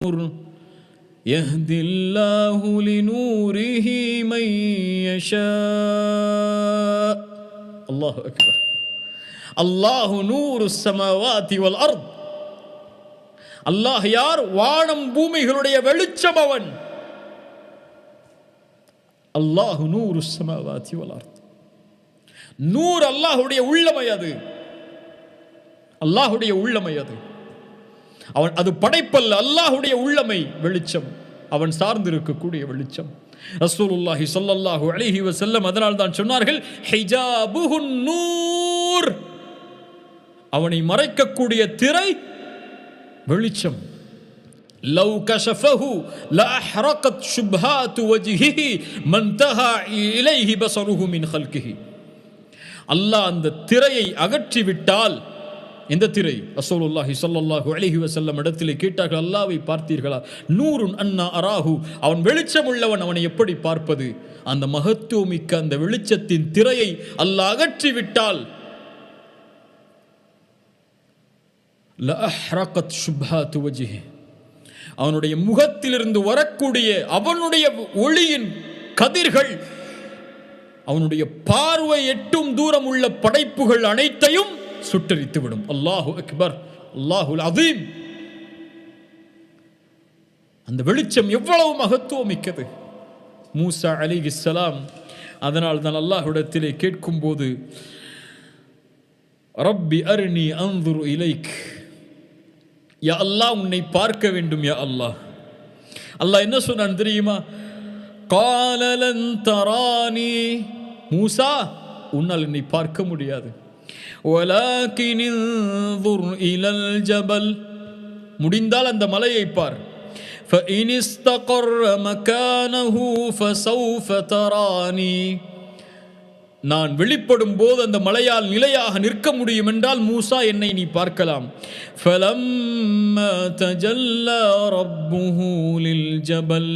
نور يهدي الله لنوره من يشاء الله أكبر الله نور السماوات والأرض அல்லாஹ் யார் வானம் பூமிகளுடைய வெளிச்சம் அவன் அல்லாஹு நூறு சமாவாத்தி வளர்த்து நூறு அல்லாஹுடைய உள்ளமை அது அல்லாஹுடைய உள்ளமை அது அவன் அது படைப்பல்ல அல்லாஹுடைய உள்ளமை வெளிச்சம். அவன் சார்ந்திருக்கக்கூடிய வெளிச்சம். ரசூலுல்லாஹி சொல்லல்லாஹு அலிஹி வசல்லம் அதனால் தான் சொன்னார்கள் நூர். அவனை மறைக்கக்கூடிய திரை வெளிச்சம். லவ் கஷஃபஹு லஅஹ்ரகத் ஷுப்ஹாத் வஜ்ஹிஹி மன்தஹா இலைஹி பஸருஹு மின் ஹல்கிஹி அல்லாஹ் அந்த திரையை அகற்றி இந்த எந்த திரை அசோலுல்லாஹி சொல்லல்லாஹு அலைஹி வசல்லம் இடத்திலே கேட்டார்கள் அல்லாவை பார்த்தீர்களா? நூறுன் அண்ணா அராஹு. அவன் வெளிச்சம் உள்ளவன் அவனை எப்படி பார்ப்பது? அந்த மகத்துவமிக்க அந்த வெளிச்சத்தின் திரையை அல்லாஹ் அகற்றி விட்டால் அவனுடைய முகத்திலிருந்து வரக்கூடிய அவனுடைய ஒளியின் கதிர்கள் அவனுடைய பார்வை எட்டும் தூரம் உள்ள படைப்புகள் அனைத்தையும் சுட்டரித்து விடும் அல்லாஹு அக்பர் அல்லாஹுல் அதீம் அந்த வெளிச்சம் எவ்வளவு மகத்துவம் மிக்கது. மூசா இஸ்லாம் அதனால் தான் அல்லாஹ்விடத்திலே கேட்கும்போது ரப்பி அருணி அந்துரு இலைக். யா அல்லாஹ் உன்னை பார்க்க வேண்டும் யா அல்லாஹ். அல்லாஹ் என்ன சொன்னான் தெரியுமா? காலலன் தரானி. மூசா உன்னால் என்னை பார்க்க முடியாது. ولكن انظر إلى الجبل முடிந்தால் அந்த மலையை பார் فإن استقر مكانه فسوف تراني நான் வெளிப்படும் போது அந்த மலையால் நிலையாக நிற்க முடியும் என்றால் மூசா என்னை நீ பார்க்கலாம் فلما تجلى ربه للجبل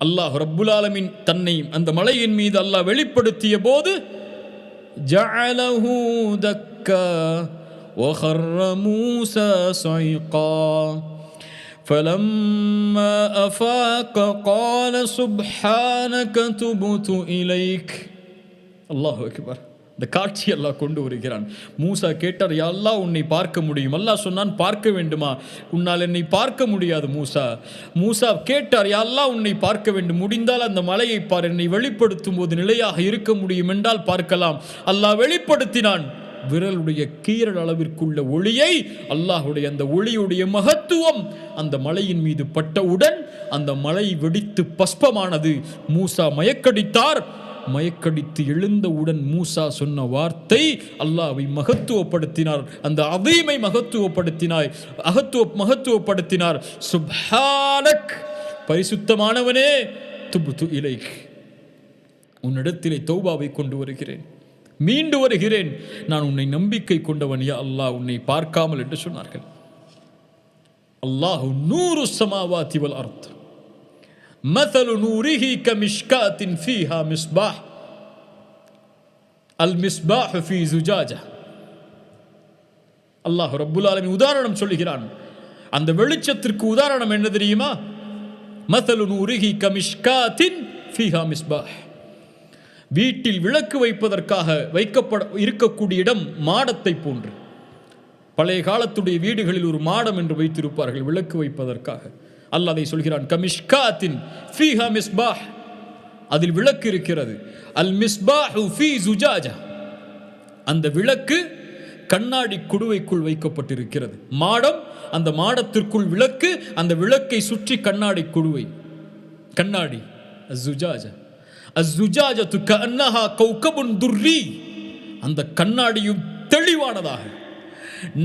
அல்லாஹ் ரப்புல் ஆலமீன் தன்னை அந்த மலையின் மீது அல்லாஹ் வெளிப்படுத்திய போது جعله دكا وخر موسى صعقا. فلما أفاق قال سبحانك تبت إليك. الله أكبر. இந்த காட்சி அல்லாஹ் கொண்டு வருகிறான். மூசா கேட்டார் எல்லாம் உன்னை பார்க்க முடியும். அல்லாஹ் சொன்னான் பார்க்க வேண்டுமா? உன்னால் என்னை பார்க்க முடியாது மூசா. மூசா கேட்டார் எல்லாம் உன்னை பார்க்க வேண்டும். முடிந்தால் அந்த மலையை பார். என்னை வெளிப்படுத்தும் போது நிலையாக இருக்க முடியும் என்றால் பார்க்கலாம். அல்லாஹ் வெளிப்படுத்தினான். விரலுடைய கீரல் அளவிற்குள்ள ஒளியை அல்லாஹுடைய அந்த ஒளியுடைய மகத்துவம் அந்த மலையின் மீது பட்டவுடன் அந்த மலை வெடித்து பஸ்பமானது. மூசா மயக்கடித்தார். மயக்கடித்து எழுந்தவுடன் மூசா சொன்ன வார்த்தை அல்லாவை மகத்துவப்படுத்தினார். அந்த அதைமை மகத்துவப்படுத்தினாய் அகத்துவ மகத்துவப்படுத்தினார். சுபானக் பரிசுத்தமானவனே துபுத்து இலை உன்னிடத்திலே தௌபாவை கொண்டு வருகிறேன். மீண்டு வருகிறேன். நான் உன்னை நம்பிக்கை கொண்டவன். யா அல்லாஹ் உன்னை பார்க்காமல் என்று சொன்னார்கள். அல்லாஹு நூறு சமாவாத்தி அர்த்தம் மதலு நூரிஹி கமிஷ்காத்தின் ஃபீஹா மிஸ்பாஹ் அல் மிஸ்பாஹ் ஃபீ சுஜாஜா அல்லாஹ் ரப்புல் ஆலமி உதாரணம் சொல்லுகிறான். அந்த வெளிச்சத்திற்கு உதாரணம் என்ன தெரியுமா? மதலு நூரிஹி கமிஷ்காத்தின் ஃபீஹா மிஸ்பாஹ் வீட்டில் விளக்கு வைப்பதற்காக வைக்கப்பட இருக்கக்கூடிய இடம் மாடத்தை போன்று. பழைய காலத்துடைய வீடுகளில் ஒரு மாடம் என்று வைத்திருப்பார்கள் விளக்கு வைப்பதற்காக. அல்லாஹ் அதை சொல்கிறான் கமிஷ்காத்தின் ஃபீஹா மிஸ்பாஹ். அதில் விளக்கு இருக்கிறது அல் மிஸ்பாஹு ஃபீ சுஜாஜா. அந்த விளக்கு கண்ணாடி குடுவைக்குள் வைக்கப்பட்டிருக்கிறது. மாடம் அந்த மாடத்திற்குள் விளக்கு அந்த விளக்கை சுற்றி கண்ணாடி குடுவை. கண்ணாடி அஸ்ஸுஜாஜா அஸ்ஸுஜாஜத்து கஅன்னஹா கௌகபுன் துர்ரி. அந்த கண்ணாடியும் தெளிவானதாக.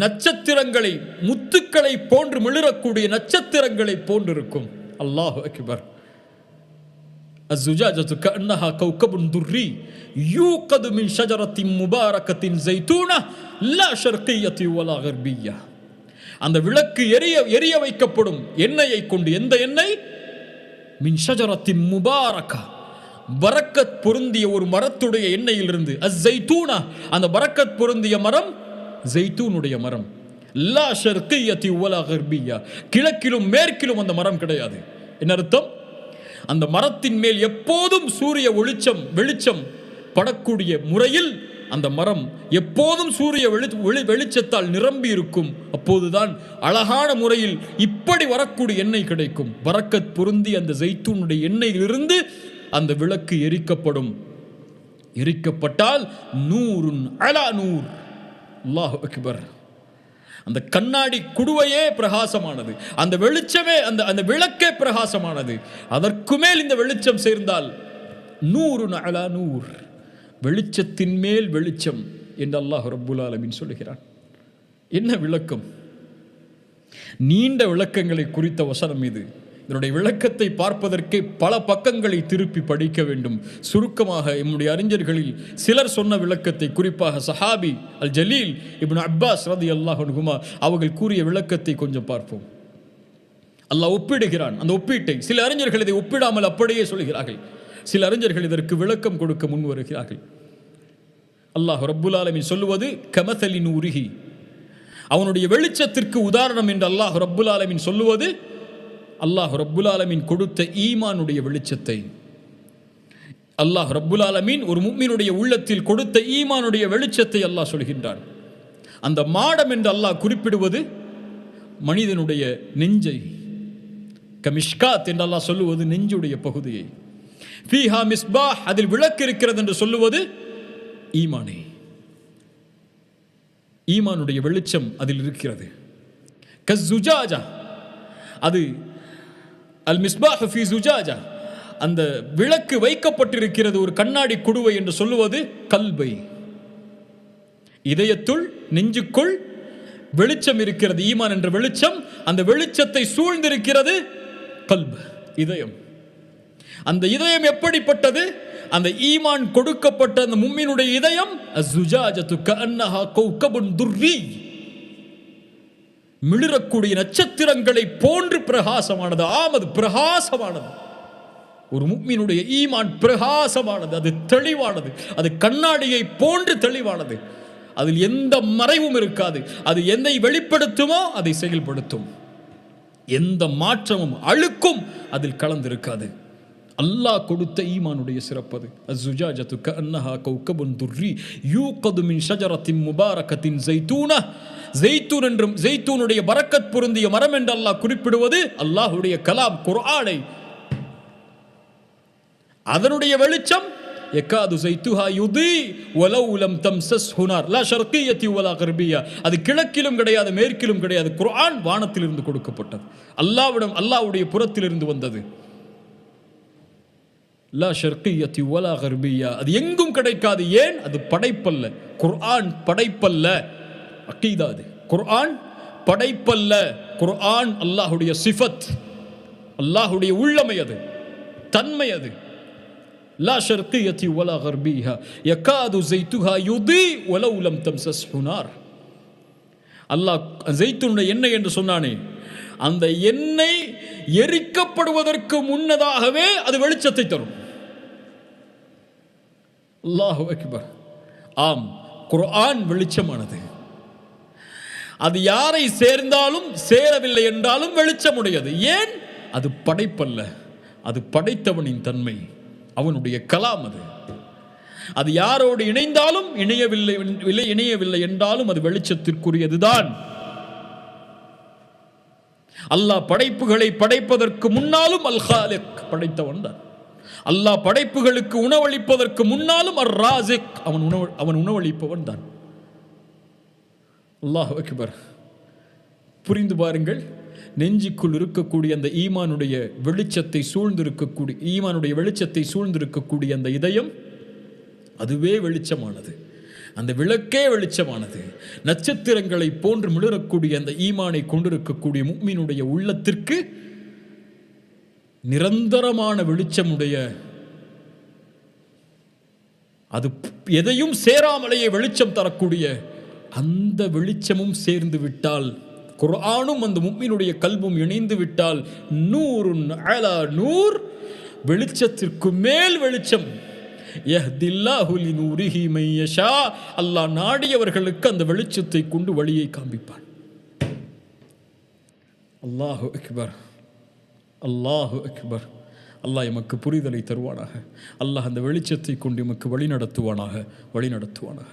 நட்சத்திரங்களை முத்துக்களை போன்று மிளிரக்கூடிய நட்சத்திரங்களை போன்றிருக்கும் அல்லாஹ் அக்பர் الزجاجة كأنها كوكب دري يوقد من شجرة مباركة زيتونة لا شرقية ولا غربية அந்த விளக்கு எரிய எரிய வைக்கப்படும் எண்ணெயை கொண்டு எந்த எண்ணெய் மின் ஷஜரத்தின் முபாரக்கா பரக்கத் பொருந்திய ஒரு மரத்துடைய எண்ணெயிலிருந்து அஸ்ஸைத்தூனா அந்த பரக்கத் பொருந்திய மரம் ஜெய்தூனுடைய மரம். லா ஷர்கியத்தி வலா கர்பியா. கிழக்கிலும் மேற்கிலும் அந்த மரம் கிடையாது. என்ன அர்த்தம்? அந்த மரத்தின் மேல் எப்போதும் சூரிய ஒளிச்சம் வெளிச்சம் படக்கூடிய முறையில் அந்த மரம் எப்போதும் சூரிய வெளி வெளி வெளிச்சத்தால் நிரம்பி இருக்கும். அப்போதுதான் அழகான முறையில் இப்படி வரக்கூடிய எண்ணெய் கிடைக்கும். வரக்கத் பொருந்தி அந்த ஜெய்தூனுடைய எண்ணெயிலிருந்து அந்த விளக்கு எரிக்கப்படும். எரிக்கப்பட்டால் நூறுன் அலா நூறு அல்லாஹ் அக்பர். அந்த கண்ணாடி குடுவையே பிரகாசமானது. அந்த வெளிச்சமே அந்த அந்த விளக்கே பிரகாசமானது. அதற்கு மேல் இந்த வெளிச்சம் சேர்ந்தால் நூறு அலா நூறு வெளிச்சத்தின் மேல் வெளிச்சம் என்று அல்லாஹ் ரப்புல் ஆலமின் சொல்லுகிறான். என்ன விளக்கம்? நீண்ட விளக்கங்களை குறித்த வசனம் இது. இதனுடைய விளக்கத்தை பார்ப்பதற்கே பல பக்கங்களை திருப்பி படிக்க வேண்டும். சுருக்கமாக எம்முடைய அறிஞர்களில் சிலர் சொன்ன விளக்கத்தை குறிப்பாக சஹாபி அல் ஜலீல் இப்னு அப்பாஸ் ரதி அல்லாஹ் அவர்கள் கூறிய விளக்கத்தை கொஞ்சம் பார்ப்போம். அல்லாஹ் ஒப்பிடுகிறான். அந்த ஒப்பீட்டை சில அறிஞர்கள் இதை ஒப்பிடாமல் அப்படியே சொல்கிறார்கள். சில அறிஞர்கள் இதற்கு விளக்கம் கொடுக்க முன் வருகிறார்கள். அல்லாஹ் ரப்புல் ஆலமீன் சொல்லுவது கமதலின் உருகி அவனுடைய வெளிச்சத்திற்கு உதாரணம் என்று அல்லாஹ் ரப்புல் ஆலமின் சொல்லுவது அல்லாஹ் ரப்புல் கொடுத்த ஈமானுடைய வெளிச்சத்தை. அல்லாஹ் ரப்புலாலமீன் ஒரு மும்மினுடைய உள்ளத்தில் கொடுத்த ஈமானுடைய வெளிச்சத்தை அல்லாஹ் சொல்கின்றான். அந்த மாடம் என்று அல்லாஹ் குறிப்பிடுவது மனிதனுடைய நெஞ்சை. கமிஷ்காத் என்று அல்லாஹ் சொல்லுவது நெஞ்சுடைய பகுதியை. ஃபீஹா மிஸ்பா அதில் விளக்கு இருக்கிறது என்று சொல்லுவது ஈமானே. ஈமானுடைய வெளிச்சம் அதில் இருக்கிறது. கஸ்ஸுஜாஜா அது அல் மிஸ்பாஹ் ஃபி சுஜாஜா. அந்த விளக்கு வைக்கப்பட்டிருக்கிறது ஒரு கண்ணாடி குடுவை என்று சொல்லுவது கல்பை. இதயத்துள் நெஞ்சுக்குள் வெளிச்சம் இருக்கிறது ஈமான் என்ற வெளிச்சம். அந்த வெளிச்சத்தை சூழ்ந்திருக்கிறது கல்பு இதயம். அந்த இதயம் எப்படிப்பட்டது? அந்த ஈமான் கொடுக்கப்பட்ட அந்த மும்மினுடைய இதயம் அஸ்ஸுஜாஜத்து கஅன்னஹா கௌகபுன் துர்ரி. மிளிரக்கூடிய நட்சத்திரங்களை போன்று பிரகாசமானது. ஆமது பிரகாசமானது. ஒரு முக்மீனுடைய ஈமான் பிரகாசமானது. அது தெளிவானது. அது கண்ணாடியை போன்று தெளிவானது. அதில் எந்த மறைவும் இருக்காது. அது எதை வெளிப்படுத்துமோ அதை செயல்படுத்தும். எந்த மாற்றமும் அழுக்கும் அதில் கலந்திருக்காது. அல்லாஹ் கொடுத்த ஈமானுடைய சிறப்பது அசுஜாஜத்து க அன்னஹா கௌகபுன் துர்ரி யூகது மின் ஷஜரத்தின் முபாரகத்தின் ஜெய்தூனா ஜெய்தூன் என்றும் ஜெய்தூனுடைய பரக்கத் பொருந்திய மரம் என்று அல்லாஹ் குறிப்பிடுவது அல்லாஹ்வுடைய கலாம் குர்ஆனை. அதனுடைய வெளிச்சம் எக்காது ஜெய்துஹா யுதி உலவுலம் தம் சஸ் ஹுனார். லா ஷர்கியத்தி வலா கர்பியா. அது கிழக்கிலும் கிடையாது மேற்கிலும் கிடையாது. குர்ஆன் வானத்திலிருந்து கொடுக்கப்பட்டது. அல்லாஹ்விடம் அல்லாஹ்வுடைய புறத்திலிருந்து வந்தது. லா ஷர்கியத்தி ஒலா கர்பியா அது எங்கும் கிடைக்காது. ஏன்? அது படைப்பல்ல. குர்ஆன் படைப்பல்ல. அக்கீதா அது. குர்ஆன் படைப்பல்ல. குர்ஆன் அல்லாஹுடைய சிஃபத். அல்லாஹுடைய உள்ளமை அது. தன்மை அது. லா ஷர்கியத்தி ஒலா கர்பியா எக்காது ஜெய்துஹா யுதி உலம் தம் சஸ் சஸ்ஹுனார் அல்லாஹ் ஜெய்துனுடைய என்ன என்று சொன்னானே. அந்த எண்ணெய் எரிக்கப்படுவதற்கு முன்னதாகவே அது வெளிச்சத்தை தரும். அல்லாஹு அக்பர் ஆம் குர்ஆன் வெளிச்சமானது. அது யாரை சேர்ந்தாலும் சேரவில்லை என்றாலும் வெளிச்சமுடையது. ஏன்? அது படைப்பல்ல. அது படைத்தவனின் தன்மை. அவனுடைய கலாம் அது. அது யாரோடு இணைந்தாலும் இணையவில்லை இல்லை இணையவில்லை என்றாலும் அது வெளிச்சத்திற்குரியதுதான். அல்லாஹ் படைப்புகளை படைப்பதற்கு முன்னாலும் அல் ஹாலிக் படைத்தவன் தான். அல்லாஹ் படைப்புகளுக்கு உணவளிப்பதற்கு முன்னாலும் அர் ராசிக் அவன் உணவு அவன் உணவளிப்பவன் தான். அல்லாஹ் அக்பர். புரிந்து பாருங்கள் நெஞ்சுக்குள் இருக்கக்கூடிய அந்த ஈமானுடைய வெளிச்சத்தை சூழ்ந்திருக்கக்கூடிய ஈமானுடைய வெளிச்சத்தை சூழ்ந்திருக்கக்கூடிய அந்த இதயம் அதுவே வெளிச்சமானது. அந்த விளக்கே வெளிச்சமானது. நட்சத்திரங்களை போன்று மிளறக்கூடிய அந்த ஈமானை கொண்டிருக்கக்கூடிய முக்மீனுடைய உள்ளத்திற்கு நிரந்தரமான வெளிச்சமுடைய அது எதையும் சேராமலேயே வெளிச்சம் தரக்கூடிய அந்த வெளிச்சமும் சேர்ந்து விட்டால் குரானும் அந்த முக்மினுடைய கல்வும் இணைந்து விட்டால் நூறு அலா நூர் வெளிச்சத்திற்கு மேல் வெளிச்சம். யஹ்தில்லாஹு அல்லாஹ் நாடியவர்களுக்கு அந்த வெளிச்சத்தை கொண்டு வழியை காண்பிப்பான். அல்லாஹு அக்பர். அல்லாஹு அக்பர். அல்லாஹ் எமக்கு புரிதலை தருவானாக. அல்லாஹ் அந்த வெளிச்சத்தை கொண்டு எமக்கு வழி நடத்துவானாக வழி நடத்துவானாக